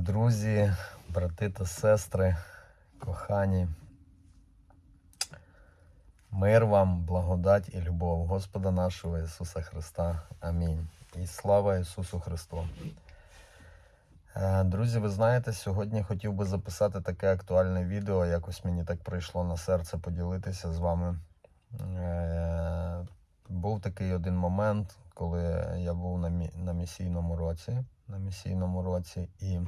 Друзі, брати та сестри, кохані, мир вам, благодать і любов Господа нашого Ісуса Христа. Амінь. І слава Ісусу Христу. Е, Друзі, ви знаєте, сьогодні хотів би записати таке актуальне відео. Якось мені так прийшло на серце поділитися з вами. Е, Був такий один момент, коли я був на, місійному році. На місійному році і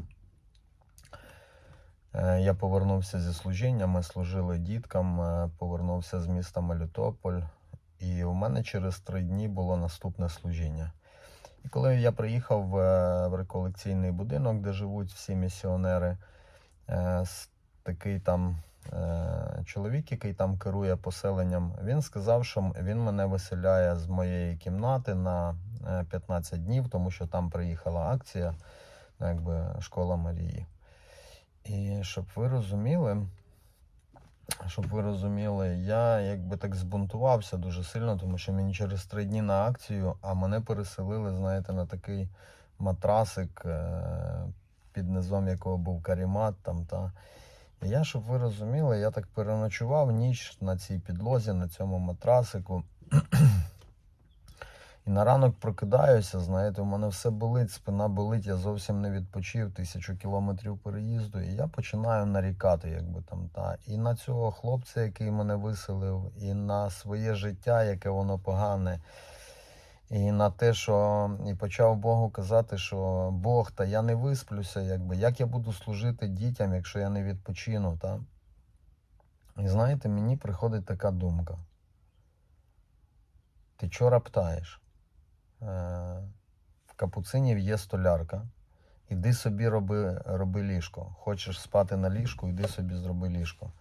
Я повернувся зі служіння, ми служили діткам, е, повернувся з міста Мелітополь, і у мене через три дні було наступне служіння. І коли я приїхав е, в реколекційний будинок, де живуть всі місіонери, е, такий там е, чоловік, який там керує поселенням, він сказав, що він мене виселяє з моєї кімнати на е, 15 днів, тому що там приїхала акція, ну, якби школа Марії. І щоб ви розуміли, щоб ви розуміли, я якби так збунтувався дуже сильно, тому що мені через три дні на акцію, а мене переселили, знаєте, на такий матрасик, е, під низом якого був карімат там. Та. І я, щоб ви розуміли, я так переночував ніч на цій підлозі, на цьому матрасику. На ранок прокидаюся, знаєте, у мене все болить, спина болить, я зовсім не відпочив тисячу кілометрів переїзду, і я починаю нарікати, якби там та. І на цього хлопця, який мене виселив, і на своє життя, яке воно погане. І на те, що і почав Богу казати, що Бог, та я не висплюся, якби як я буду служити дітям, якщо я не відпочину, та? І знаєте, мені приходить така думка. Ти чого раптаєш? Е, в капуцинів є столярка. Іди собі роби, роби ліжко. Хочеш спати на ліжку, іди собі зроби ліжко.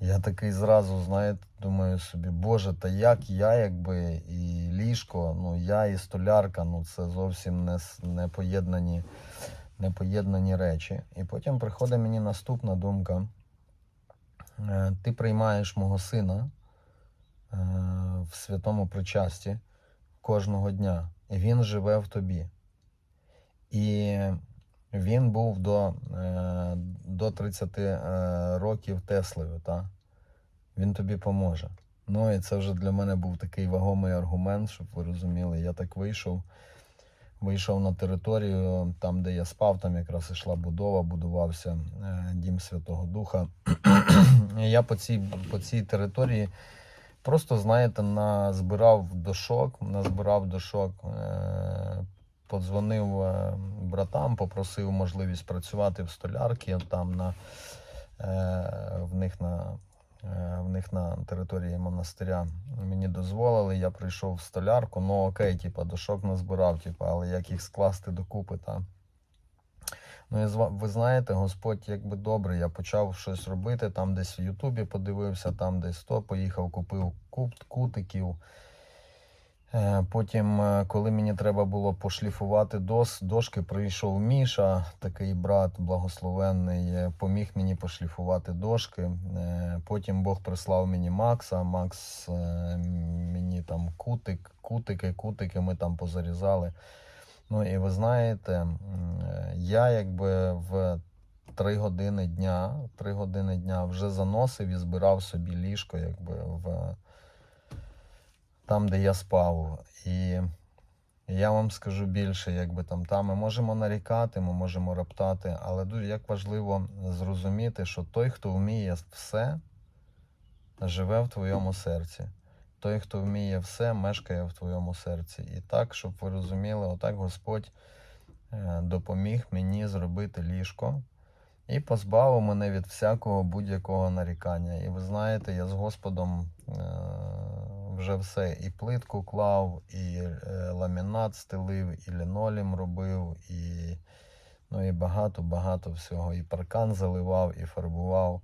Я такий зразу, знаєте, думаю собі, Боже, та як я, якби і ліжко, ну я і столярка, ну це зовсім не, не, поєднані, не поєднані речі. І потім приходить мені наступна думка. Е, Ти приймаєш мого сина е, в святому причасті кожного дня. Він живе в тобі. І він був до, е, до 30 е, років Теслею, та? він тобі поможе. Ну і це вже для мене був такий вагомий аргумент, щоб ви розуміли. Я так вийшов. Вийшов на територію, там, де я спав, там якраз ішла будова, будувався е, дім Святого Духа. Я по цій, по цій території просто, знаєте, назбирав дошок, назбирав дошок, е, подзвонив е, братам, попросив можливість працювати в столярці, там на, е, в них на. В них на території монастиря мені дозволили, я прийшов в столярку, ну окей, типа, дошок назбирав, типа, але як їх скласти докупи, та. Ну, і ви знаєте, Господь якби добрий. Я почав щось робити, там десь в Ютубі подивився, там десь то, поїхав, купив кут, кутиків. Е, Потім, е, коли мені треба було пошліфувати дос, дошки, прийшов Міша, такий брат благословенний, е, поміг мені пошліфувати дошки. Потім Бог прислав мені Макса. Макс мені там кутик, кутики, кутики ми там позарізали. Ну і ви знаєте, е, я якби в три години дня, три години дня вже заносив і збирав собі ліжко, якби в там, де я спав. І я вам скажу більше, якби там, та ми можемо нарікати, ми можемо роптати, але дуже як важливо зрозуміти, що той, хто вміє все, живе в твоєму серці. Той, хто вміє все, мешкає в твоєму серці. І так, щоб ви розуміли, отак Господь е, допоміг мені зробити ліжко і позбавив мене від всякого будь-якого нарікання. І ви знаєте, я з Господом е, вже все і плитку клав, і е, ламінат стелив, і лінолім робив, і, ну, і багато-багато всього. І паркан заливав, і фарбував.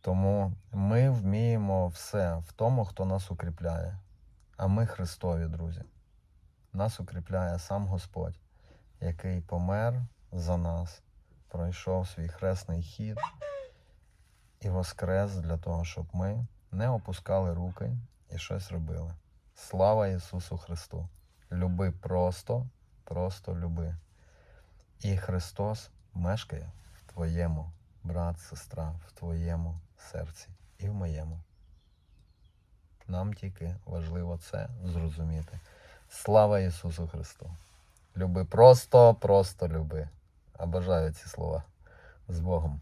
Тому ми вміємо все в тому, хто нас укріпляє. А ми Христові, друзі. Нас укріпляє сам Господь, який помер за нас, пройшов свій хресний хід і воскрес для того, щоб ми не опускали руки і щось робили. Слава Ісусу Христу! Люби просто, просто люби. І Христос мешкає в твоєму, брат, сестра, в твоєму серці і в моєму. Нам тільки важливо це зрозуміти. Слава Ісусу Христу! Люби просто, просто люби. А бажаю ці слова. З Богом.